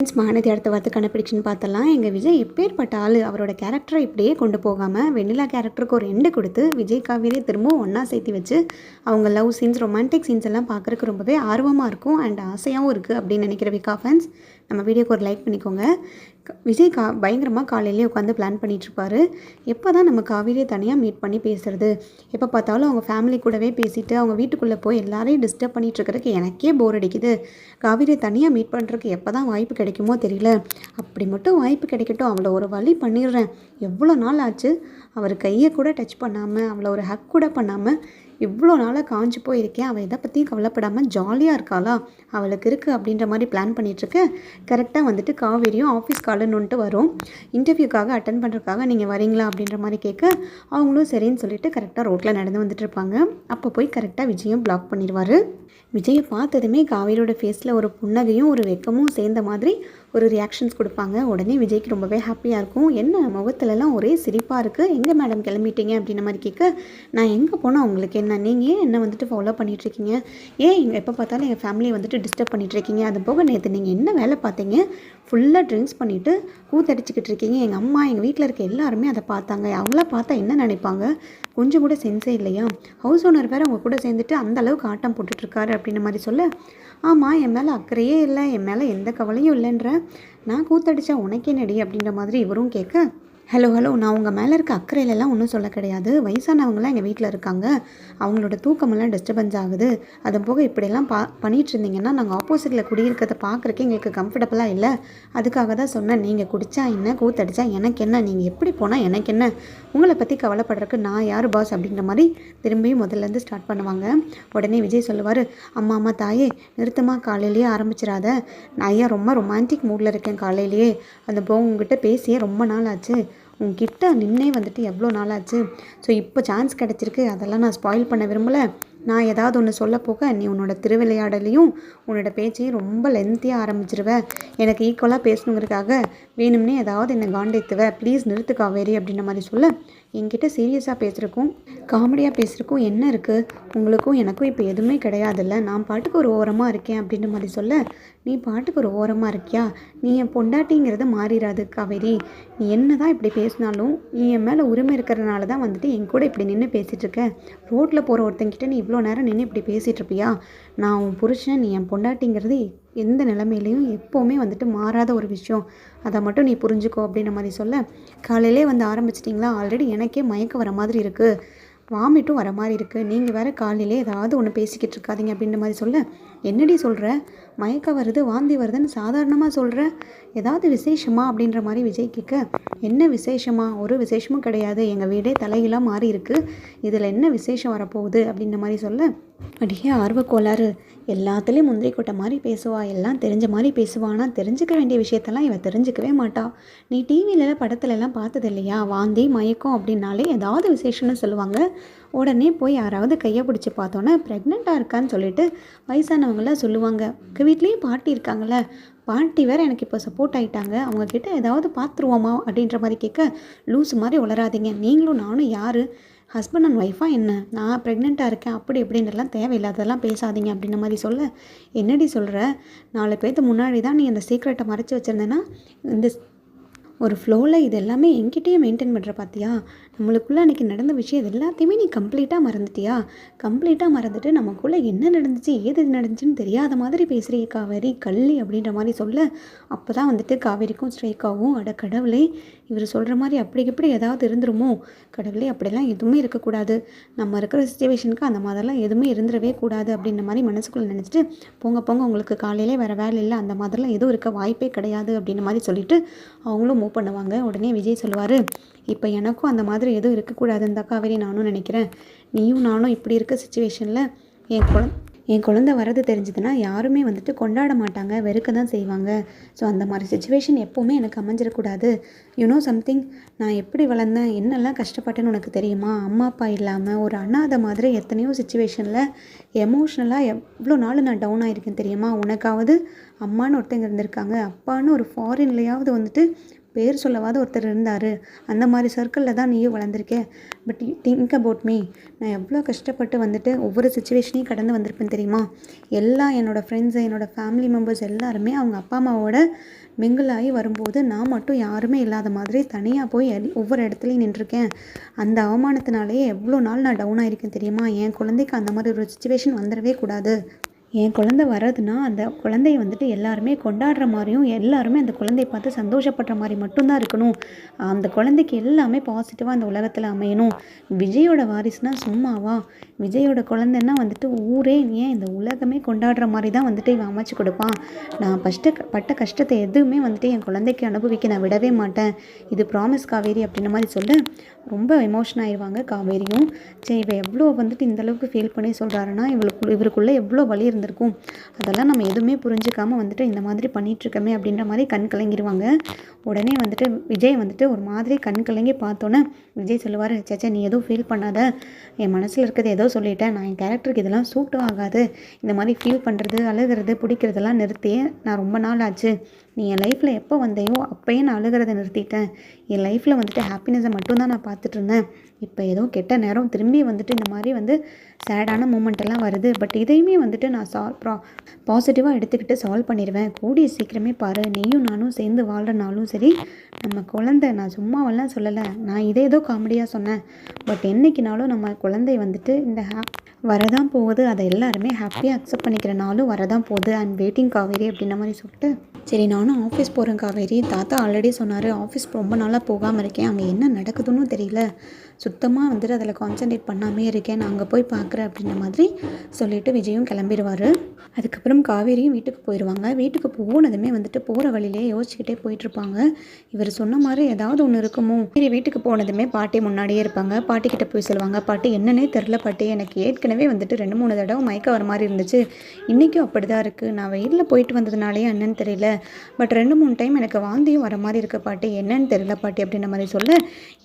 Friends Mahanadi அடுத்த வாரத்து கண்டுபிடிச்சுன்னு பார்த்தலாம் எங்கள் விஜய் எப்பேற்பட்ட ஆள்? அவரோட கேரக்டரை இப்படியே கொண்டு போகாமல் வெண்ணிலா கேரக்டருக்கு ஒரு எண்டு கொடுத்து விஜய் காவேரி திரும்பவும் ஒன்றா சேர்த்து வச்சு அவங்க லவ் சீன்ஸ் ரொமான்டிக் சீன்ஸ் எல்லாம் பார்க்குறக்கு ரொம்பவே ஆர்வமாக இருக்கும் அண்ட் ஆசையாகவும் இருக்குது அப்படின்னு நினைக்கிற விகா ஃபேன்ஸ் நம்ம வீடியோக்கு ஒரு லைக் பண்ணிக்கோங்க. விஜய் கா பயங்கரமாக காலையிலேயே உட்காந்து பிளான் பண்ணிகிட்ருப்பாரு எப்போ தான் நம்ம காவேரியை தனியாக மீட் பண்ணி பேசுகிறது எப்போ பார்த்தாலும் அவங்க ஃபேமிலி கூடவே பேசிட்டு அவங்க வீட்டுக்குள்ளே போய் எல்லாரையும் டிஸ்டர்ப் பண்ணிகிட்ருக்கிறதுக்கு எனக்கே போர் அடிக்குது. காவேரியை தனியாக மீட் பண்ணுறதுக்கு எப்போ தான் வாய்ப்பு கிடைக்குமோ தெரியல. அப்படி மட்டும் வாய்ப்பு கிடைக்கட்டும். அவளை ஒரு வழி பண்ணிடுறேன். எவ்வளோ நாள் ஆச்சு? அவர் கையை கூட டச் பண்ணாமல் அவளை ஒரு ஹக் கூட பண்ணாமல் இவ்வளோ நாளாக காஞ்சி போயிருக்கேன். அவள் எதை பற்றியும் கவலைப்படாமல் ஜாலியாக இருக்காளா? அவளுக்கு இருக்குது அப்படின்ற மாதிரி பிளான் பண்ணிகிட்ருக்கேன் கரெக்டாக வந்துட்டு காவேரியும் ஆஃபீஸ் காலன்னுட்டு வரும். இன்டர்வியூக்காக அட்டன் பண்ணுறதுக்காக நீங்கள் வரீங்களா அப்படின்ற மாதிரி கேட்க அவங்களும் சரின்னு சொல்லிட்டு கரெக்டாக ரோட்டில் நடந்து வந்துட்டு இருப்பாங்க. அப்போ போய் கரெக்டாக விஜயும் பிளாக் பண்ணிடுவார். விஜயை பார்த்ததுமே காவேரியோட ஃபேஸில் ஒரு புன்னகையும் ஒரு வெக்கமும் சேர்ந்த மாதிரி ஒரு ரியாக்ஷன்ஸ் கொடுப்பாங்க. உடனே விஜய்க்கு ரொம்பவே ஹாப்பியாக இருக்கும். என்ன முகத்துலலாம் ஒரே சிரிப்பாக இருக்குது எங்கே மேடம் கிளம்பிட்டீங்க? அப்படின்ற மாதிரி கேட்க நான் எங்கே போனால் உங்களுக்கு என்ன? நீங்கள் ஏன் என்ன வந்துட்டு ஃபாலோ பண்ணிகிட்ருக்கீங்க ஏன் எங்கள் எப்போ பார்த்தாலும் எங்கள் ஃபேமிலியை வந்துட்டு டிஸ்டர்ப் பண்ணிகிட்ருக்கீங்க அது போக நேற்று நீங்கள் என்ன வேலை பார்த்தீங்க? ஃபுல்லாக ட்ரிங்க்ஸ் பண்ணிவிட்டு கூத்தடிச்சிக்கிட்டு இருக்கீங்க எங்கள் அம்மா எங்கள் வீட்டில் இருக்க எல்லாருமே அதை பார்த்தாங்க. அவங்கள பார்த்தா என்ன நினைப்பாங்க? கொஞ்சம் கூட சென்ஸே இல்லையா? ஹவுஸ் ஓனர் வேறு அவங்க கூட சேர்ந்துட்டு அந்த அளவுக்கு ஆட்டம் போட்டுட்ருக்காரு அப்படின்ற மாதிரி சொல்ல ஆமாம் என் மேலே அக்கறையே இல்லை. என் மேலே எந்த கவலையும் இல்லைன்ற. நான் கூத்தடிச்சா உனக்கே நடி அப்படின்ற மாதிரி இவரும் கேட்க ஹலோ ஹலோ நான் உங்கள் மேலே இருக்க அக்கறையிலலாம் ஒன்றும் சொல்ல கிடையாது. வயசானவங்களாம் எங்கள் வீட்டில் இருக்காங்க. அவங்களோட தூக்கமெல்லாம் டிஸ்டர்பன்ஸ் ஆகுது. அது போக இப்படியெல்லாம் பா பண்ணிகிட்டு இருந்தீங்கன்னா நாங்கள் ஆப்போசிட்டில் குடியிருக்கிறத பார்க்குறக்கே எங்களுக்கு கம்ஃபர்டபுளாக இல்லை. அதுக்காக தான் சொன்னேன். நீங்கள் குடித்தா என்ன? கூத்தடிச்சா எனக்கு என்ன? நீங்கள் எப்படி போனால் எனக்கு என்ன? உங்களை பற்றி கவலைப்படுறதுக்கு நான் யார் பாஸ் அப்படின்ற மாதிரி திரும்பியும் முதல்லேருந்து ஸ்டார்ட் பண்ணுவாங்க. உடனே விஜய் சொல்லுவார் அம்மா அம்மா தாயே நிறுத்தமாக காலையிலேயே ஆரம்பிச்சிடாத. நான் ஐயா ரொம்ப ரொமான்டிக் மூடில் இருக்கேன் காலையிலேயே? அந்த போக உங்ககிட்ட பேசியே ரொம்ப நாள் ஆச்சு. உங்ககிட்ட நின்னே வந்துட்டு எவ்வளோ நாள் ஆச்சு ஸோ இப்போ சான்ஸ் கிடச்சிருக்கு. அதெல்லாம் நான் ஸ்பாயில் பண்ண விரும்பலை. நான் ஏதாவது ஒன்று சொல்ல போக நீ உன்னோட திருவிளையாடலையும் உன்னோட பேச்சையும் ரொம்ப லென்த்தியாக ஆரம்பிச்சிருவ. எனக்கு ஈக்குவலாக பேசணுங்கிறதுக்காக வேணும்னே ஏதாவது என்னை காண்டேத்துவ. ப்ளீஸ் நிறுத்து காவேரி அப்படின்ற மாதிரி சொல்ல. என்கிட்ட சீரியஸாக பேசுகிறக்கும் காமெடியாக பேசுகிறக்கும் என்ன இருக்குது உங்களுக்கும் எனக்கும் இப்போ எதுவுமே கிடையாதுல்ல. நான் பாட்டுக்கு ஒரு ஓரமாக இருக்கேன் அப்படின்ற மாதிரி சொல்ல. நீ பாட்டுக்கு ஒரு ஓரமாக இருக்கியா? நீ என் பொண்டாட்டிங்கிறது மாறிடாது காவேரி நீ என்ன தான் இப்படி பேசினாலும் நீ என் மேலே உரிமை இருக்கிறனால தான் வந்துட்டு என் கூட இப்படி நின்று பேசிகிட்ருக்க ரோட்டில் போகிற ஒருத்தங்கிட்ட நீ இவ்வளோ நேரம் நின்று இப்படி பேசிகிட்டு இருப்பியா நான் உன் புருஷன் நீ என் பொண்டாட்டிங்கிறது எந்த நிலமையிலையும் எப்போவுமே வந்துட்டு மாறாத ஒரு விஷயம். அதை மட்டும் நீ புரிஞ்சுக்கோ அப்படின்ற மாதிரி சொல்ல. காலையிலே வந்து ஆரம்பிச்சிட்டிங்களா? ஆல்ரெடி எனக்கே மயக்கம் வர மாதிரி இருக்குது வாமிட்டும் வர மாதிரி இருக்குது நீங்கள் வேறு காலையிலே ஏதாவது ஒன்று பேசிக்கிட்டு இருக்காதீங்க அப்படின்ற மாதிரி சொல்ல. என்னடி சொல்கிற மயக்கம் வருது வாந்தி வருதுன்னு சாதாரணமாக சொல்கிற ஏதாவது விசேஷமா அப்படின்ற மாதிரி விஜய் கேட்க என்ன விசேஷமா? ஒரு விசேஷமும் கிடையாது. எங்கள் வீடே தலையெல்லாம் மாறி இருக்கு. இதில் என்ன விசேஷம் வரப்போகுது? அப்படின்ற மாதிரி சொல்ல அடியே ஆர்வக்கோளாறு. எல்லாத்துலேயும் முந்திரி கொட்டை மாதிரி பேசுவா. எல்லாம் தெரிஞ்ச மாதிரி பேசுவானா? தெரிஞ்சுக்க வேண்டிய விஷயத்தெல்லாம் இவன் தெரிஞ்சுக்கவே மாட்டா. நீ டிவியிலலாம் படத்துலலாம் பார்த்தது இல்லையா வாந்தி மயக்கம் அப்படின்னாலே ஏதாவது விசேஷம்னு சொல்லுவாங்க. உடனே போய் யாராவது கையை பிடிச்சி பார்த்தோன்னே ப்ரெக்னெண்ட்டாக இருக்கான்னு சொல்லிட்டு வயசானவங்களாம் சொல்லுவாங்க. உங்கள் வீட்லேயும் பாட்டி இருக்காங்களே பாட்டி வேறு எனக்கு இப்போ சப்போர்ட் ஆகிட்டாங்க அவங்கக்கிட்ட ஏதாவது பார்த்துருவோமா அப்படின்ற மாதிரி கேட்க லூஸ் மாதிரி உளராதிங்க நீங்களும் நானும் யார்? ஹஸ்பண்ட் அண்ட் ஒய்ஃபாக என்ன? நான் ப்ரெக்னெண்ட்டாக இருக்கேன். அப்படி இப்படின்றலாம் தேவையில்லாததெல்லாம் பேசாதீங்க. அப்படின்ற மாதிரி சொல்ல என்னடி சொல்கிற நாலு பேர்த்து முன்னாடி தான் நீ அந்த சீக்ரெட்டை மறைச்சி வச்சுருந்தேன்னா இந்த ஒரு ஃப்ளோவில் இது எல்லாமே என்கிட்டயே மெயின்டைன் பண்ணுற பார்த்தியா நம்மளுக்குள்ளே அன்றைக்கி நடந்த விஷயம் இது எல்லாத்தையுமே நீ கம்ப்ளீட்டாக மறந்துட்டியா? கம்ப்ளீட்டாக மறந்துட்டு நமக்குள்ளே என்ன நடந்துச்சு ஏது நடந்துச்சுன்னு தெரியாத மாதிரி பேசுகிறீ காவேரி கள்ளி அப்படின்ற மாதிரி சொல்ல. அப்போ தான் வந்துட்டு காவேரிக்கும் ஸ்ட்ரைக்காகவும் அட கடவுளே இவர் சொல்கிற மாதிரி அப்படி இப்படி ஏதாவது இருந்துருமோ? கடவுளே அப்படிலாம் எதுவுமே இருக்கக்கூடாது. நம்ம இருக்கிற சுச்சுவேஷனுக்கு அந்த மாதிரிலாம் எதுவுமே இருந்துடவே கூடாது அப்படின்ற மாதிரி மனசுக்குள்ளே நினச்சிட்டு போங்க போங்க உங்களுக்கு காலையிலே வேறு வேலை இல்லை அந்த மாதிரிலாம் எதுவும் இருக்க வாய்ப்பே கிடையாது அப்படின்ற மாதிரி சொல்லிட்டு அவங்களும் மூவ் பண்ணுவாங்க. உடனே விஜய் சொல்லுவார் இப்போ எனக்கும் அந்த மாதிரி எதுவும் இருக்கக்கூடாதுன்னு தான் காவேரி நானும் நினைக்கிறேன். நீயும் நானும் இப்படி இருக்க சுச்சுவேஷனில் என் குழந்தை என் குழந்தை வரது தெரிஞ்சதுன்னா யாருமே வந்துட்டு கொண்டாட மாட்டாங்க வெறுக்க தான் செய்வாங்க. ஸோ அந்த மாதிரி சுச்சுவேஷன் எப்போவுமே எனக்கு அமைஞ்சிடக்கூடாது. யூனோ சம்திங் நான் எப்படி வளர்ந்தேன் என்னெல்லாம் கஷ்டப்பட்டேன்னு உனக்கு தெரியுமா? அம்மா அப்பா இல்லாமல் ஒரு அண்ணாத மாதிரி எத்தனையோ சுச்சுவேஷனில் எமோஷ்னலாக எவ்வளோ நாள் நான் டவுன் ஆகிருக்கேன் தெரியுமா? உனக்காவது அம்மான்னு ஒருத்தங்க இருந்திருக்காங்க. அப்பான்னு ஒரு ஃபாரின்லையாவது வந்துட்டு பேர் சொல்லவாத ஒருத்தர் இருந்தார். அந்த மாதிரி சர்க்கிளில் தான் நீயும் வளர்ந்துருக்க. பட் திங்க் அபவுட் மீ நான் எவ்வளோ கஷ்டப்பட்டு வந்துட்டு ஒவ்வொரு சுச்சுவேஷனையும் கடந்து வந்திருப்பேன் தெரியுமா? எல்லா என்னோடய ஃப்ரெண்ட்ஸு என்னோடய ஃபேமிலி மெம்பர்ஸ் எல்லாருமே அவங்க அப்பா அம்மாவோட மிங்கிளாகி வரும்போது நான் மட்டும் யாருமே இல்லாத மாதிரி தனியாக போய் ஒவ்வொரு இடத்துலையும் நின்றுருக்கேன். அந்த அவமானத்தினாலேயே எவ்வளோ நாள் நான் டவுன் ஆகிருக்கேன் தெரியுமா? என் குழந்தைக்கு அந்த மாதிரி ஒரு சுச்சுவேஷன் வந்துடவே கூடாது. என் குழந்த வர்றதுன்னா அந்த குழந்தைய வந்துட்டு எல்லாருமே கொண்டாடுற மாதிரியும் எல்லாருமே அந்த குழந்தைய பார்த்து சந்தோஷப்படுற மாதிரி மட்டும்தான் இருக்கணும். அந்த குழந்தைக்கு எல்லாமே பாசிட்டிவாக அந்த உலகத்தில் அமையணும். விஜயோட வாரிசுனா சும்மாவா? விஜயோட குழந்தைன்னா வந்துட்டு ஊரே ஏன் இந்த உலகமே கொண்டாடுற மாதிரி தான் வந்துட்டு இவன் அமைச்சு கொடுப்பான். நான் ஃபஸ்ட்டு பட்ட கஷ்டத்தை எதுவுமே வந்துட்டு என் குழந்தைக்கு அனுபவிக்க நான் விடவே மாட்டேன். இது ப்ராமிஸ் காவேரி அப்படின்ற மாதிரி சொல்ல. ரொம்ப எமோஷன் ஆயிடுவாங்க காவேரியும். சரி இவன் எவ்வளோ வந்துட்டு இந்தளவுக்கு ஃபீல் பண்ணி சொல்கிறாருன்னா இவளுக்கு இவருக்குள்ளே எவ்வளோ வலி இருந்திருக்கும் அதெல்லாம் நம்ம எதுவுமே புரிஞ்சுக்காமல் வந்துட்டு இந்த மாதிரி பண்ணிகிட்ருக்கோமே அப்படின்ற மாதிரி கண் கலங்கிடுவாங்க உடனே வந்துட்டு விஜய் வந்துட்டு ஒரு மாதிரி கண் கலங்கி பார்த்தோன்னே விஜய் சொல்லுவார் சேச்சா நீ எதுவும் ஃபீல் பண்ணாத. என் மனசில் இருக்கிறது ஏதோ சொல்லிட்டேன். நான் என் கேரக்டருக்கு இதெல்லாம் சூட்டும் ஆகாது. இந்த மாதிரி ஃபீல் பண்ணுறது அழுகிறது பிடிக்கிறதெல்லாம் நிறுத்தி நான் ரொம்ப நாள் ஆச்சு. நீ என் லைஃப்பில் எப்போ வந்தையோ அப்போயே நான் அழுகிறத நிறுத்திட்டேன். என் லைஃப்பில் வந்துட்டு ஹாப்பினஸை மட்டும்தான் நான் பார்த்துட்டு இருந்தேன். இப்போ ஏதோ கெட்ட நேரம் திரும்பி வந்துட்டு இந்த மாதிரி வந்து சேடான மூமெண்ட்டெல்லாம் வருது. பட் இதையுமே வந்துட்டு நான் சால்வ் ப்ரா பாசிட்டிவாக எடுத்துக்கிட்டு சால்வ் பண்ணிடுவேன். கூடிய சீக்கிரமே பாரு நீயும் நானும் சேர்ந்து வாழ்கிறனாலும் சரி. நம்ம குழந்தை நான் சும்மாவெல்லாம் சொல்லலை. நான் இதே ஏதோ காமெடியாக சொன்னேன். பட் என்னைக்குனாலும் நம்ம குழந்தை வந்துட்டு இந்த ஹே வரதான் போகுது. அதை எல்லாருமே ஹாப்பியாக அக்செப்ட் பண்ணிக்கிற நாளும் வரதான் போகுது. அண்ட் வெயிட்டிங் காவேரி அப்படின்ற மாதிரி சொல்லிட்டு சரி நானும் ஆஃபீஸ் போகிறேன் காவேரி. தாத்தா ஆல்ரெடி சொன்னார் ஆஃபீஸ் ரொம்ப நாளாக போகாமல் இருக்கேன். அங்கே என்ன நடக்குதுன்னு தெரியல. சுத்தமாக வந்துட்டு அதில் கான்சன்ட்ரேட் பண்ணாமே இருக்கேன் நான் அங்கே போய் பார்க்குறேன் அப்படின்ற மாதிரி சொல்லிவிட்டு விஜயும் கிளம்பிடுவார். அதுக்கப்புறம் காவேரியும் வீட்டுக்கு போயிடுவாங்க வீட்டுக்கு போனதுமே வந்துட்டு போகிற வழியிலே யோசிச்சுக்கிட்டே போயிட்டுருப்பாங்க. இவர் சொன்ன மாதிரி ஏதாவது ஒன்று இருக்குமோ? சரி வீட்டுக்கு போனதுமே பாட்டி முன்னாடியே இருப்பாங்க. பாட்டிக்கிட்ட போய் சொல்லுவாங்க பாட்டி என்னன்னே தெரில பாட்டி. எனக்கு ஏற்கனவே வந்துட்டு ரெண்டு மூணு தடவை மயக்க வர மாதிரி இருந்துச்சு. இன்றைக்கும் அப்படி தான் இருக்குது நான் வெயிலில் போயிட்டு வந்ததுனாலே என்னன்னு தெரியல. பட் ரெண்டு மூணு டைம் எனக்கு வாந்தியும் வர மாதிரி இருக்குது பாட்டி. என்னன்னு தெரியல பாட்டி அப்படின்ற மாதிரி சொல்ல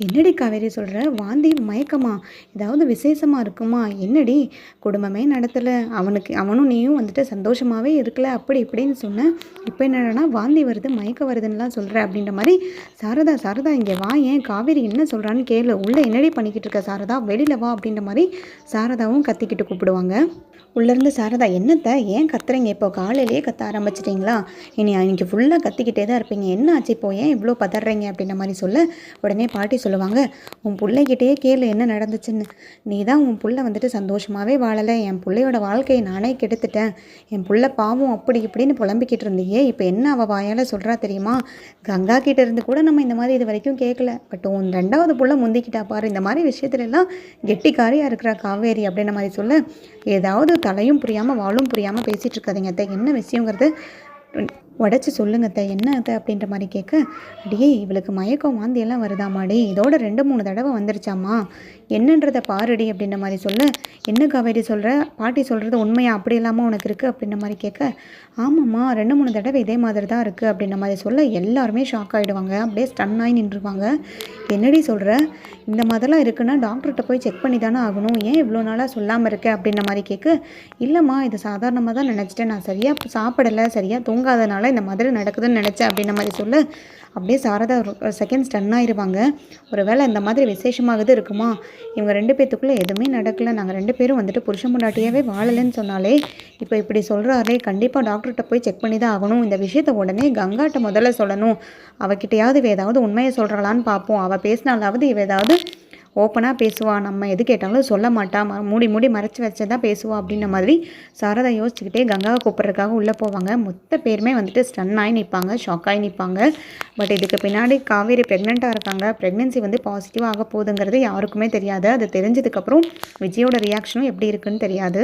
என்னடி காவேரி சொல்கிற வாந்தி மயக்கமா? ஏதாவது விசேஷமாக இருக்குமா? என்னடி? குடும்பமே நடத்தலை. அவனுக்கு அவனும் நீயும் வந்துட்டு சந்தோஷமாகவே இருக்கல. அப்படி இப்படின்னு சொன்னேன் இப்போ என்னடனா வாந்தி வருது மயக்க வருதுன்னுலாம் சொல்கிற அப்படின்ற மாதிரி சாரதா சாரதா இங்கே வா. ஏன் காவேரி என்ன சொல்கிறான்னு கேளு. உள்ளே என்னடி பண்ணிக்கிட்டு இருக்க சாரதா? வெளியில் வா அப்படின்ற மாதிரி சாரதாவும் கத்திக்கிட்டு கூப்பிடுவாங்க. உள்ளேருந்து சாரதா என்னத்தை? ஏன் கத்துறீங்க இப்போ? காலையிலேயே கத்த ஆரம்பிச்சிட்டிங்களா? இனி இன்னைக்கு ஃபுல்லாக கத்திக்கிட்டே தான் இருப்பீங்க. என்ன ஆச்சு இப்போ? ஏன் இவ்வளோ பதறீங்க? அப்படின்ற மாதிரி சொல்ல உடனே பாட்டி சொல்லுவாங்க உன் பிள்ளைகிட்டே கேளு என்ன நடந்துச்சுன்னு. நீ தான் உன் புள்ள வந்துட்டு சந்தோஷமாகவே வாழலை. என் பிள்ளையோட வாழ்க்கையை நானே கெடுத்துட்டேன். என் புள்ள பாவம் அப்படி இப்படின்னு புலம்பிக்கிட்டு இருந்தியே. இப்போ என்ன அவள் வாயால் சொல்கிறா தெரியுமா? கங்கா கிட்ட இருந்து கூட நம்ம இந்த மாதிரி இது வரைக்கும் கேட்கல பட் உன் ரெண்டாவது புள்ள முந்திக்கிட்டா பாரு. இந்த மாதிரி விஷயத்துலலாம் கெட்டிக்காரியாக இருக்கிறா காவேரி அப்படின்ற மாதிரி சொல்ல. ஏதாவது தலையும் புரியாமல் வாழும் புரியாமல் பேசிகிட்டு இருக்காதீங்க அத்தை. என்ன விஷயங்கிறது? உடச்சி சொல்லுங்க அத்தை. என்ன அத்தை அப்படின்ற மாதிரி கேட்க அடியே இவளுக்கு மயக்கம் வாந்தியெல்லாம் வருதாமாடி இதோட ரெண்டு மூணு தடவை வந்துருச்சாம்மா. என்னன்றதை பாருடி அப்படின்ற மாதிரி சொல்ல. என்ன காவேரி சொல்கிற பாட்டி சொல்கிறது உண்மையா? அப்படி இல்லாமல் உனக்கு இருக்குது அப்படின்ற மாதிரி கேட்க ஆமாம்மா ரெண்டு மூணு தடவை இதே மாதிரி தான் இருக்குது அப்படின்ற மாதிரி சொல்ல எல்லாருமே ஷாக் ஆகிடுவாங்க அப்படியே ஸ்டன் ஆகி நின்றுருவாங்க. என்னடி சொல்கிற இந்த மாதிரிலாம் இருக்குன்னா டாக்டர்கிட்ட போய் செக் பண்ணி தானே ஆகணும். ஏன் இவ்வளோ நாளாக சொல்லாமல் இருக்க அப்படின்ற மாதிரி கேட்க இல்லைம்மா இது சாதாரணமாக தான் நினச்சிட்டேன். நான் சரியாக சாப்பிடலை சரியாக தூங்காதனால இந்த மாதிரி நடக்குதுன்னு நினச்சேன் அப்படின்ற மாதிரி சொல்ல. அப்படியே சாரதா ஒரு செகண்ட் ஸ்டன் ஆயிடுவாங்க ஒரு வேளை இந்த மாதிரி விசேஷமாகுது இருக்குமா? இவங்க ரெண்டு பேர்த்துக்குள்ளே எதுவுமே நடக்கலை. நாங்கள் ரெண்டு பேரும் வந்துட்டு புருஷன் முன்னாட்டியாகவே வாழலைன்னு சொன்னாலே இப்போ இப்படி சொல்கிறாரே கண்டிப்பாக டாக்டர்கிட்ட போய் செக் பண்ணி தான் ஆகணும். இந்த விஷயத்த உடனே கங்காட்ட முதல்ல சொல்லணும். அவகிட்டையாவது இவ ஏதாவது உண்மையை சொல்கிறாளான்னு பார்ப்போம். அவள் பேசினாலாவது இவ ஏதாவது ஓப்பனாக பேசுவா. நம்ம எது கேட்டாலும் சொல்ல மாட்டா. மூடி மூடி மறைச்சி வச்சு தான் பேசுவா அப்படின்ற மாதிரி சாரதா யோசிச்சுக்கிட்டே கங்காவை கூப்பிட்றதுக்காக உள்ளே போவாங்க. மொத்த பேருமே வந்துட்டு ஸ்டன் ஆகி நிற்பாங்க ஷாக் ஆகி நிற்பாங்க பட் இதுக்கு பின்னாடி காவேரி ப்ரெக்னெண்ட்டாக இருக்காங்க. ப்ரெக்னென்சி வந்து பாசிட்டிவாக ஆக போகுதுங்கிறது யாருக்குமே தெரியாது. அது தெரிஞ்சதுக்கப்புறம் விஜயோட ரியாக்ஷனும் எப்படி இருக்குன்னு தெரியாது.